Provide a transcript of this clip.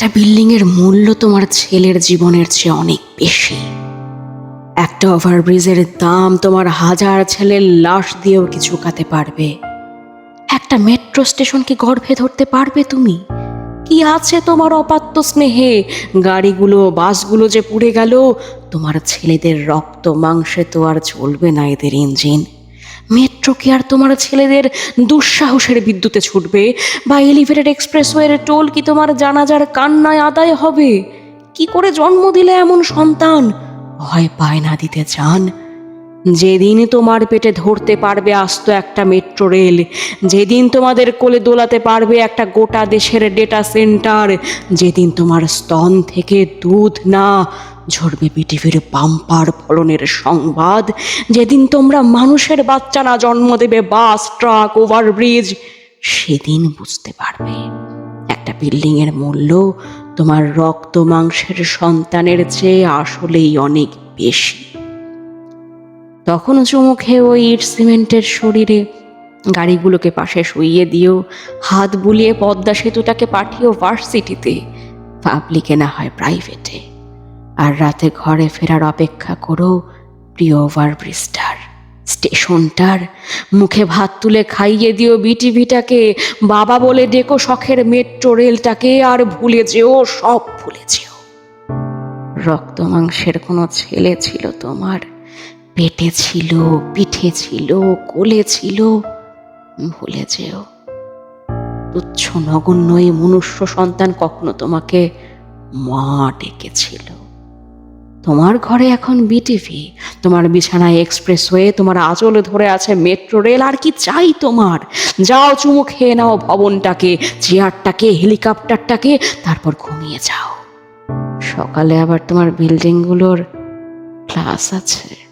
একটা বিল্ডিং এর মূল্য তোমার ছেলের জীবনের চেয়ে অনেক বেশি। একটা ওভারব্রিজের দাম তোমার হাজার ছেলের লাশ দিয়েও কিছু কাতে পারবে? একটা মেট্রো স্টেশনকে গর্ভে ধরতে পারবে তুমি? কি আছে তোমার অপাত্য স্নেহে? গাড়িগুলো, বাসগুলো যে পুড়ে গেল, তোমার ছেলেদের রক্ত মাংসে তো আর চলবে না এদের ইঞ্জিন। মেট্রো কি আর তোমার ছেলেদের দুঃসাহসের বিদ্যুতে ছুটবে? বা এলিভেটেড এক্সপ্রেসওয়ের টোল কি তোমার জানাজার কান্নায় আদায় হবে? কি করে জন্ম দিলে এমন সন্তান? ভয় পায় না দিতে চান। যেদিন তোমার পেটে ধরতে পারবে আস্ত একটা মেট্রো রেল যেদিন তোমাদের কোলে দোলাতে পারবে একটা গোটা দেশের ডেটা সেন্টার যেদিন তোমার স্তন থেকে দুধ না ঝরবে পৃথিবীর পাম্পার ফলনের সংবাদ, যেদিন তোমরা মানুষের বাচ্চা না জন্ম দেবে বাস ট্রাক ওভারব্রিজ সেদিন বুঝতে পারবে। একটা বিল্ডিং এর মূল্য তোমার রক্ত মাংসের সন্তানের চেয়ে আসলেই অনেক বেশি। তখন চুমু খেয়ে ওই ইট সিমেন্টের শরীরে গাড়িগুলোকে পাশে শুইয়ে দিও হাত বুলিয়ে পদ্মা সেতুটাকে পাঠিয়েও ভার্সিটিতে পাবলিকে না হয় প্রাইভেটে আর রাতে ঘরে ফেরার অপেক্ষা করো প্রিয় ওভারব্রিজটার, স্টেশনটার মুখে ভাত তুলে খাইয়ে দিও বিটিভিটাকে বাবা বলে ডেকো শখের মেট্রো রেলটাকে আর ভুলে যেও, সব ভুলে যেও। রক্ত মাংসের কোনো ছেলে ছিল তোমার পেটে ছিল, পিঠে ছিল, কোলে ছিল, ভুলে যেও। তুচ্ছ নগণ্য এই মনুষ্য সন্তান কখনো তোমাকে মা ডেকেছিল। তোমার ঘরে এখন বিটিভি, তোমার বিছানায় এক্সপ্রেস হয়ে তোমার আঁচলে ধরে আছে মেট্রো রেল, আর কি চাই তোমার? যাও চুমু খেয়ে নাও ভবনটাকে, চেয়ারটাকে, হেলিকপ্টারটাকে, তারপর ঘুমিয়ে যাও। সকালে আবার তোমার বিল্ডিংগুলোর ক্লাস আছে।